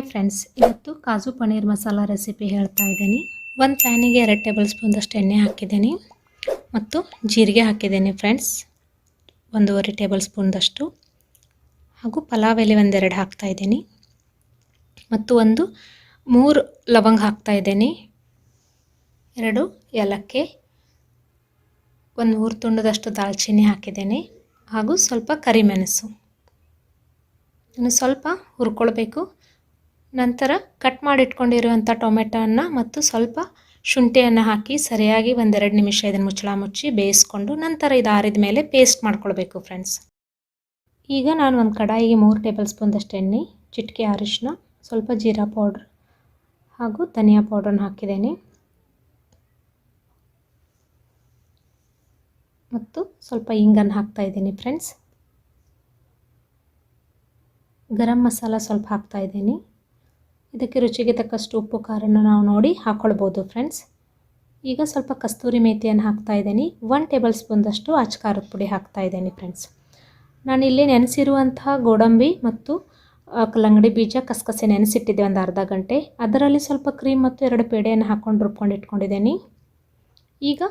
Hi friends, ಇವತ್ತು ಕಾಜು paneer masala recipe ಹೇಳ್ತಾ ಇದ್ದೀನಿ. ಒಂದು ಪ್ಯಾನಿಗೆ ಎರಡು ಟೇಬಲ್ ಸ್ಪೂನ್ದಷ್ಟು ಎಣ್ಣೆ ಹಾಕಿದ್ದೀನಿ ಮತ್ತು ಜೀರಿಗೆ ಹಾಕಿದ್ದೀನಿ ಫ್ರೆಂಡ್ಸ್. ಒಂದೂವರೆ ಟೇಬಲ್ ಸ್ಪೂನ್ದಷ್ಟು ಹಾಗೂ ಪಲಾವ್ ಎಲೆ ಒಂದೆರಡು ಹಾಕ್ತಾ ಇದ್ದೀನಿ. ಮತ್ತು ಒಂದು ಮೂರು ಲವಂಗ ಹಾಕ್ತಾ ಇದ್ದೀನಿ. ಎರಡು ಏಲಕ್ಕಿ, ಒಂದು ಮೂರು ತುಂಡದಷ್ಟು ದಾಲ್ಚಿನ್ನಿ ಹಾಕಿದ್ದೀನಿ ಹಾಗೂ ಸ್ವಲ್ಪ ಕರಿಮೆಣಸು. ಇನ್ನು ಸ್ವಲ್ಪ ಹುರ್ಕೊಳ್ಬೇಕು. ನಂತರ ಕಟ್ ಮಾಡಿಟ್ಕೊಂಡಿರುವಂಥ ಟೊಮೆಟೊವನ್ನು ಮತ್ತು ಸ್ವಲ್ಪ ಶುಂಠಿಯನ್ನು ಹಾಕಿ ಸರಿಯಾಗಿ ಒಂದೆರಡು ನಿಮಿಷ ಇದನ್ನು ಮುಚ್ಚಳ ಮುಚ್ಚಿ ಬೇಯಿಸ್ಕೊಂಡು ನಂತರ ಇದು ಆರಿದ ಮೇಲೆ ಪೇಸ್ಟ್ ಮಾಡ್ಕೊಳ್ಬೇಕು ಫ್ರೆಂಡ್ಸ್ ಈಗ ನಾನು ಒಂದು ಕಡಾಯಿಗೆ ಮೂರು ಟೇಬಲ್ ಸ್ಪೂನ್ದಷ್ಟು ಎಣ್ಣೆ, ಚಿಟಿಕೆ ಅರಿಶಿನ ಸ್ವಲ್ಪ ಜೀರಾ ಪೌಡ್ರ್ ಹಾಗೂ ಧನಿಯಾ ಪೌಡ್ರನ್ನ ಹಾಕಿದ್ದೇನೆ. ಮತ್ತು ಸ್ವಲ್ಪ ಇಂಗನ್ನು ಹಾಕ್ತಾ ಇದ್ದೀನಿ ಫ್ರೆಂಡ್ಸ್ ಗರಂ ಮಸಾಲ ಸ್ವಲ್ಪ ಹಾಕ್ತಾ ಇದ್ದೀನಿ. ಇದಕ್ಕೆ ರುಚಿಗೆ ತಕ್ಕಷ್ಟು ಉಪ್ಪು ಖಾರನ ನಾವು ನೋಡಿ ಹಾಕ್ಕೊಳ್ಬೋದು ಫ್ರೆಂಡ್ಸ್ ಈಗ ಸ್ವಲ್ಪ ಕಸ್ತೂರಿ ಮೇಥಿಯನ್ನು ಹಾಕ್ತಾ ಇದ್ದೀನಿ. ಒನ್ ಟೇಬಲ್ ಸ್ಪೂನ್ದಷ್ಟು ಅಚ್ಕಾರದ ಪುಡಿ ಹಾಕ್ತಾ ಇದ್ದೀನಿ ಫ್ರೆಂಡ್ಸ್ ನಾನಿಲ್ಲಿ ನೆನೆಸಿರುವಂತಹ ಗೋಡಂಬಿ ಮತ್ತು ಕಲ್ಲಂಗಡಿ ಬೀಜ ಕಸಕಸೆ ನೆನೆಸಿಟ್ಟಿದ್ದೆ ಒಂದು ಅರ್ಧ ಗಂಟೆ. ಅದರಲ್ಲಿ ಸ್ವಲ್ಪ ಕ್ರೀಮ್ ಮತ್ತು ಎರಡು ಪೇಡೆಯನ್ನು ಹಾಕ್ಕೊಂಡು ರುಬ್ಕೊಂಡು ಇಟ್ಕೊಂಡಿದ್ದೀನಿ. ಈಗ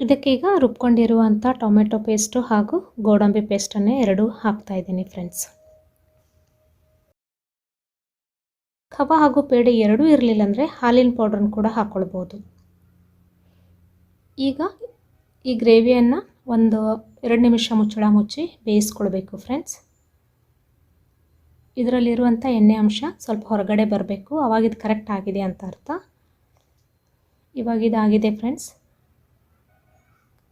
ಇದಕ್ಕೆ ಈಗ ರುಬ್ಕೊಂಡಿರುವಂಥ ಟೊಮೆಟೊ ಪೇಸ್ಟು ಹಾಗೂ ಗೋಡಂಬಿ ಪೇಸ್ಟನ್ನೇ ಎರಡೂ ಹಾಕ್ತಾ ಇದ್ದೀನಿ ಫ್ರೆಂಡ್ಸ್ ಖವ ಹಾಗೂ ಪೇಡೆ ಎರಡೂ ಇರಲಿಲ್ಲ ಅಂದರೆ ಹಾಲಿನ ಪೌಡ್ರನ್ನು ಕೂಡ ಹಾಕ್ಕೊಳ್ಬೋದು ಈಗ ಈ ಗ್ರೇವಿಯನ್ನು ಒಂದು ಎರಡು ನಿಮಿಷ ಮುಚ್ಚಳ ಮುಚ್ಚಿ ಬೇಯಿಸ್ಕೊಳ್ಬೇಕು ಫ್ರೆಂಡ್ಸ್. ಇದರಲ್ಲಿರುವಂಥ ಎಣ್ಣೆ ಅಂಶ ಸ್ವಲ್ಪ ಹೊರಗಡೆ ಬರಬೇಕು. ಅವಾಗ ಇದು ಕರೆಕ್ಟ್ ಆಗಿದೆ ಅಂತ ಅರ್ಥ. ಇವಾಗ ಇದಾಗಿದೆ ಫ್ರೆಂಡ್ಸ್.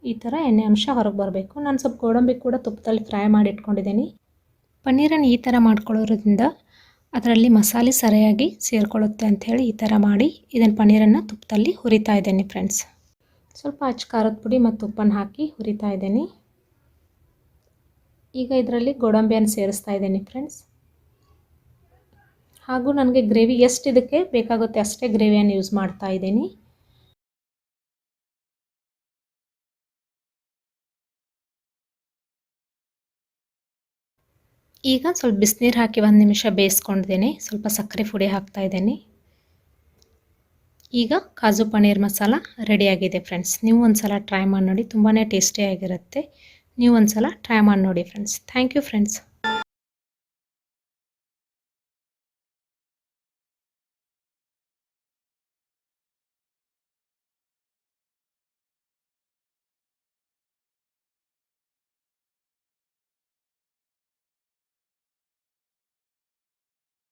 ಈ ಥರ ಎಣ್ಣೆ ಅಂಶ ಹೊರಗೆ ಬರಬೇಕು. ನಾನು ಸ್ವಲ್ಪ ಗೋಡಂಬಿ ಕೂಡ ತುಪ್ಪದಲ್ಲಿ ಫ್ರೈ ಮಾಡಿ ಇಟ್ಕೊಂಡಿದ್ದೀನಿ. ಪನ್ನೀರನ್ನು ಈ ಥರ ಮಾಡ್ಕೊಳ್ಳೋದ್ರಿಂದ ಅದರಲ್ಲಿ ಮಸಾಲೆ ಸರಿಯಾಗಿ ಸೇರಿಕೊಳ್ಳುತ್ತೆ ಅಂಥೇಳಿ ಈ ಥರ ಮಾಡಿ ಇದನ್ನು ಪನ್ನೀರನ್ನು ತುಪ್ಪದಲ್ಲಿ ಹುರಿತಾ ಇದ್ದೀನಿ ಫ್ರೆಂಡ್ಸ್ ಸ್ವಲ್ಪ ಅಚ್ಚ ಖಾರದ ಪುಡಿ ಮತ್ತು ಉಪ್ಪನ್ನು ಹಾಕಿ ಹುರಿತಾ ಇದ್ದೀನಿ. ಈಗ ಇದರಲ್ಲಿ ಗೋಡಂಬಿಯನ್ನು ಸೇರಿಸ್ತಾ ಇದ್ದೀನಿ ಫ್ರೆಂಡ್ಸ್ ಹಾಗೂ ನನಗೆ ಗ್ರೇವಿ ಎಷ್ಟು ಇದಕ್ಕೆ ಬೇಕಾಗುತ್ತೆ ಅಷ್ಟೇ ಗ್ರೇವಿಯನ್ನು ಯೂಸ್ ಮಾಡ್ತಾ ಇದ್ದೀನಿ. ಈಗ ಸ್ವಲ್ಪ ಬಿಸಿನೀರು ಹಾಕಿ ಒಂದು ನಿಮಿಷ ಬೇಯಿಸ್ಕೊಂಡಿದ್ದೀನಿ. ಸ್ವಲ್ಪ ಸಕ್ಕರೆ ಪುಡಿ ಹಾಕ್ತಾ ಇದ್ದೀನಿ. ಈಗ ಕಾಜು ಪನ್ನೀರ್ ಮಸಾಲ ರೆಡಿಯಾಗಿದೆ ಫ್ರೆಂಡ್ಸ್ ನೀವು ಒಂದು ಸಲ ಟ್ರೈ ಮಾಡಿ ನೋಡಿ ತುಂಬಾ ಟೇಸ್ಟಿಯಾಗಿರುತ್ತೆ ನೀವು ಒಂದು ಸಲ ಟ್ರೈ ಮಾಡಿ ನೋಡಿ ಫ್ರೆಂಡ್ಸ್ ಥ್ಯಾಂಕ್ ಯು ಫ್ರೆಂಡ್ಸ್